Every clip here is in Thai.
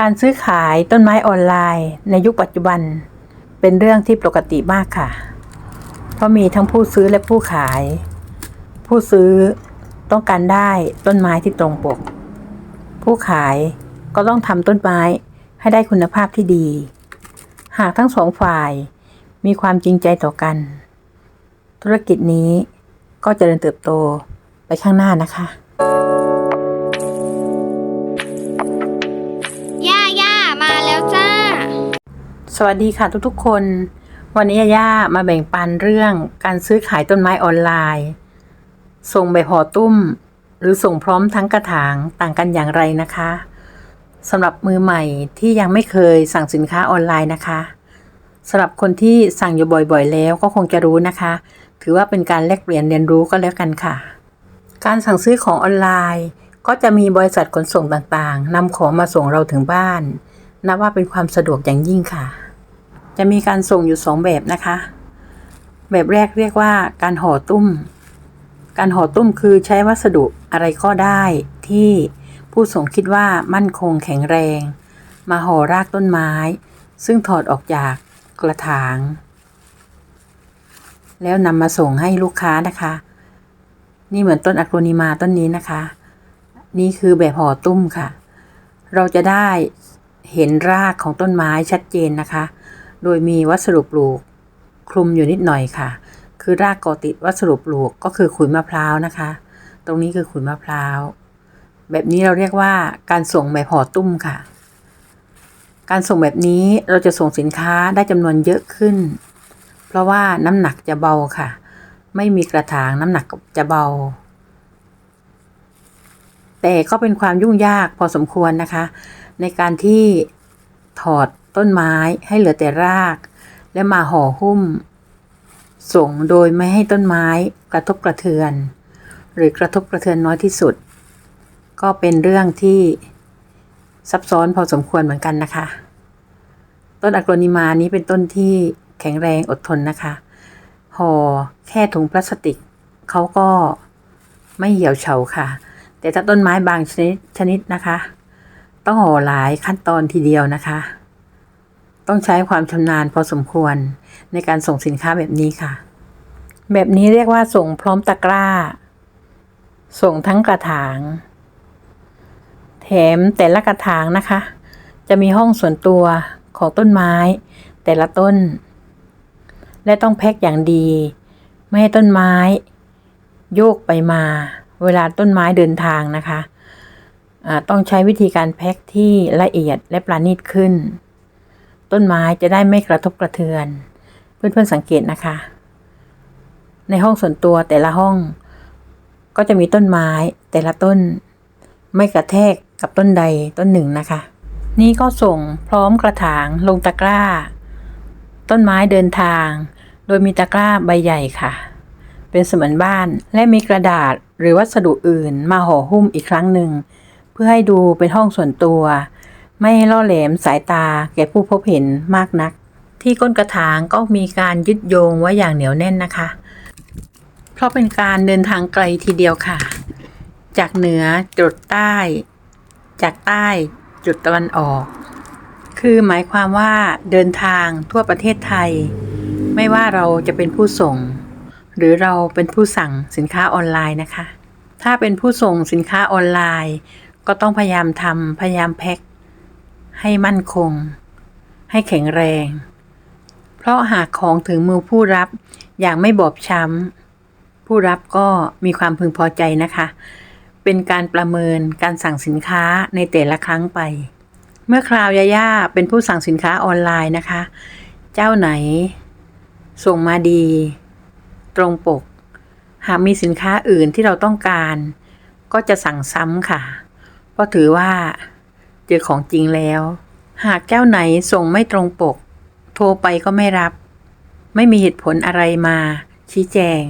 การซื้อขายต้นไม้ออนไลน์ในยุคปัจจุบัน เป็นเรื่องที่ปกติมากค่ะ เพราะมีทั้งผู้ซื้อและผู้ขาย ผู้ซื้อต้องการได้ต้นไม้ที่ตรงปก ผู้ขายก็ต้องทำต้นไม้ให้ได้คุณภาพที่ดี หากทั้งสองฝ่ายมีความจริงใจต่อกัน ธุรกิจนี้ก็จเจริญเติบโตไปข้างหน้านะคะ วัสดีค่ะทุกๆคน วันนี้ย่ามาแบ่งปันเรื่องการซื้อขายต้นไม้ออนไลน์ส่งใบห่อตุ้ม หรือส่งพร้อมทั้งกระถางต่างกันอย่างไรนะคะสำหรับมือใหม่ที่ยังไม่เคยสั่งสินค้าออนไลน์นะคะสำหรับคนที่สั่งอยู่บ่อยๆ แล้วก็คงจะรู้นะคะ ถือว่าเป็นการแลกเปลี่ยนเรียนรู้ก็แล้วกันค่ะ การสั่งซื้อของออนไลน์ ก็จะมีบริษัทขนส่งต่างๆนำของมาส่งเราถึงบ้านนับว่าเป็นความสะดวกอย่างยิ่งค่ะ จะมีการส่งอยู่สองแบบนะคะ แบบแรกเรียกว่าการห่อตุ้ม การห่อตุ้มคือใช้วัสดุอะไรก็ได้ที่ผู้ส่งคิดว่ามั่นคงแข็งแรง มาห่อรากต้นไม้ ซึ่งถอดออกจากกระถาง แล้วนำมาส่งให้ลูกค้านะคะ นี่เหมือนต้นอะโกนิมาต้นนี้นะคะ นี่คือแบบห่อตุ้มค่ะ เราจะได้เห็นรากของต้นไม้ชัดเจนนะคะ โดยมีวัสดุปลูกคลุมอยู่นิดหน่อยค่ะ คือรากกาะติดวัสดุปลูกก็คือขุยมะพร้าวนะคะ ตรงนี้คือขุยมะพร้าว แบบนี้เราเรียกว่าการส่งแบบห่อตุ้มค่ะ การส่งแบบนี้เราจะส่งสินค้าได้จำนวนเยอะขึ้น เพราะว่าน้ำหนักจะเบาค่ะ ไม่มีกระถางน้ำหนักจะเบา แต่ก็เป็นความยุ่งยากพอสมควรนะคะ ในการที่ถอด ต้นไม้ให้เหลือแต่ราก และมาห่อหุ้ม ส่งโดยไม่ให้ต้นไม้กระทบกระเทือน หรือกระทบกระเทือนน้อยที่สุด ก็เป็นเรื่องที่ซับซ้อนพอสมควรเหมือนกันนะคะ ต้นอะโกรนิมานี้เป็นต้นที่แข็งแรงอดทนนะคะห่อแค่ถุงพลาสติกเขาก็ไม่เหี่ยวเฉาค่ะ แต่ถ้าต้นไม้บางชนิดชนิดนะคะ ต้องห่อหลายขั้นตอนทีเดียวนะคะ ต้องใช้ความชำนาญพอสมควรในการส่งสินค้าแบบนี้ค่ะ แบบนี้เรียกว่าส่งพร้อมตะกร้า ส่งทั้งกระถาง แถมแต่ละกระถางนะคะ จะมีห้องส่วนตัวของต้นไม้ แต่ละต้น และต้องแพ็คอย่างดี ไม่ให้ต้นไม้ โยกไปมา เวลาต้นไม้เดินทางนะคะะต้องใช้วิธีการแพ็คที่ละเอียดและประณีตขึ้น ต้นไม้จะได้ไม่กระทบกระเทือน เพื่อนๆสังเกตนะคะ ในห้องส่วนตัวแต่ละห้อง ก็จะมีต้นไม้แต่ละต้น ไม่กระแทกกับต้นใดต้นหนึ่งนะคะ นี่ก็ส่งพร้อมกระถางลงตะกร้า ต้นไม้เดินทาง โดยมีตะกร้าใบใหญ่ค่ะ เป็นเสมือนบ้านและมีกระดาษหรือวัสดุอื่นมาห่อหุ้มอีกครั้งหนึ่ง เพื่อให้ดูเป็นห้องส่วนตัว ไม่ล่อแหลมสายตาแก่ผู้พบเห็นมากนัก ที่ก้นกระถางก็มีการยึดโยงไว้อย่างเหนียวแน่นนะคะ เพราะเป็นการเดินทางไกลทีเดียวค่ะ จากเหนือจุดใต้ จากใต้จุดตะวันออก คือหมายความว่าเดินทางทั่วประเทศไทย ไม่ว่าเราจะเป็นผู้ส่ง หรือเราเป็นผู้สั่งสินค้าออนไลน์นะคะ ถ้าเป็นผู้ส่งสินค้าออนไลน์ ก็ต้องพยายามทำพยายามแพ็ค ให้มั่นคง ให้แข็งแรง เพราะหากของถึงมือผู้รับอย่างไม่บอบช้ำ ผู้รับก็มีความพึงพอใจนะคะ เป็นการประเมินการสั่งสินค้าในแต่ละครั้งไป เมื่อคราวยาย่าเป็นผู้สั่งสินค้าออนไลน์นะคะ เจ้าไหน ส่งมาดี ตรงปก หากมีสินค้าอื่นที่เราต้องการ ก็จะสั่งซ้ำค่ะ เพราะถือว่า จอของจริงแล้ว หากเจ้าไหนส่งไม่ตรงปก โทรไปก็ไม่รับ ไม่มีเหตุผลอะไรมา ชี้แจง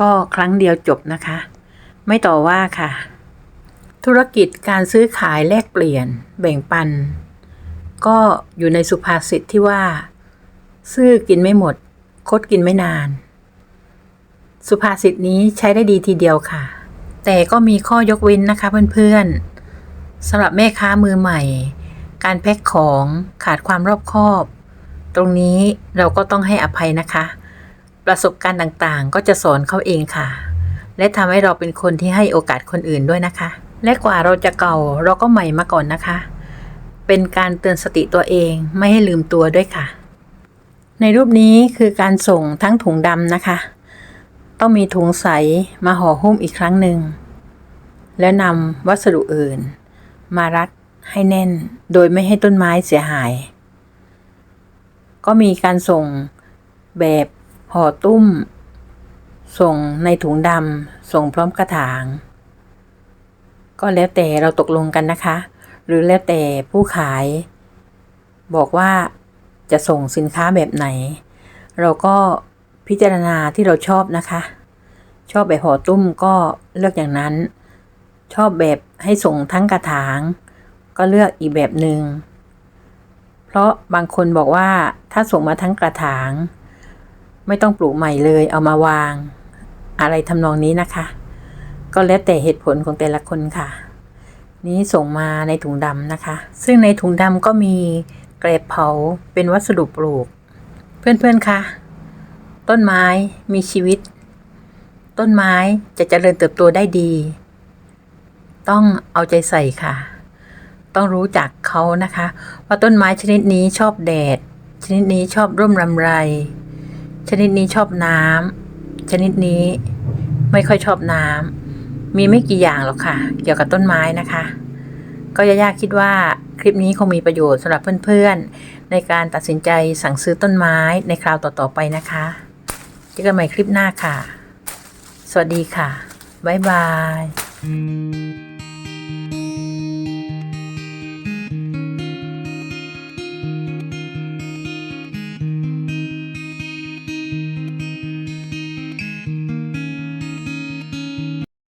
ก็ครั้งเดียวจบนะคะ ไม่ต่อว่าค่ะ ธุรกิจการซื้อขายแลกเปลี่ยน แบ่งปัน ก็อยู่ในสุภาษิตที่ว่า ซื้อกินไม่หมด คดกินไม่นาน สุภาษิตนี้ใช้ได้ดีทีเดียวค่ะ แต่ก็มีข้อยกเว้นนะคะเพื่อนๆ สำหรับแม่ค้ามือใหม่ การแพ็คของขาดความรอบคอบ ตรงนี้เราก็ต้องให้อภัยนะคะ ประสบการณ์ต่างๆ ก็จะสอนเขาเองค่ะ และทำให้เราเป็นคนที่ให้โอกาสคนอื่นด้วยนะคะ และกว่าเราจะเก่าเราก็ใหม่มาก่อนนะคะ เป็นการเตือนสติตัวเองไม่ให้ลืมตัวด้วยค่ะ ในรูปนี้คือการส่งทั้งถุงดำนะคะ ต้องมีถุงใสมาห่อหุ้มอีกครั้งหนึ่งแล้วนำวัสดุอื่น มารัดให้แน่น โดยไม่ให้ต้นไม้เสียหาย ก็มีการส่งแบบห่อตุ้ม ส่งในถุงดำส่งพร้อมกระถาง ก็แล้วแต่เราตกลงกันนะคะ หรือแล้วแต่ผู้ขาย บอกว่าจะส่งสินค้าแบบไหน เราก็พิจารณาที่เราชอบนะคะ ชอบแบบห่อตุ้มก็เลือกอย่างนั้น ชอบแบบให้ส่งทั้งกระถาง ก็เลือกอีกแบบหนึง่งเพราะบางคนบอกว่าถ้าส่งมาทั้งกระถาง ไม่ต้องปลูกใหม่เลยเอามาวาง อะไรทำนองนี้นะคะ ก็แล้วแต่เหตุผลของแต่ละคนค่ะ นี้ส่งมาในถุงดำนะคะ ซึ่งในถุงดำก็มีเกรบเผาเป็นวัสดุปลูก เพื่อนๆคะต้นไม้มีชีวิต ต้นไม้จะเจริญเติบโตได้ดี ต้องเอาใจใส่ค่ะ ต้องรู้จักเขานะคะว่าต้นไม้ชนิดนี้ชอบแดด ชนิดนี้ชอบร่มรำไร ชนิดนี้ชอบน้ำชนิดนี้ไม่ค่อยชอบน้ำมีไม่กี่อย่างหรอกค่ะ เกี่ยวกับต้นไม้นะคะ ก็ย่าคิดว่าคลิปนี้คงมีประโยชน์สำหรับเพื่อนๆ ในการตัดสินใจสั่งซื้อต้นไม้ในคราวต่อๆไปนะคะเจอกันใหม่คลิปหน้าค่ะ สวัสดีค่ะ บ๊ายบาย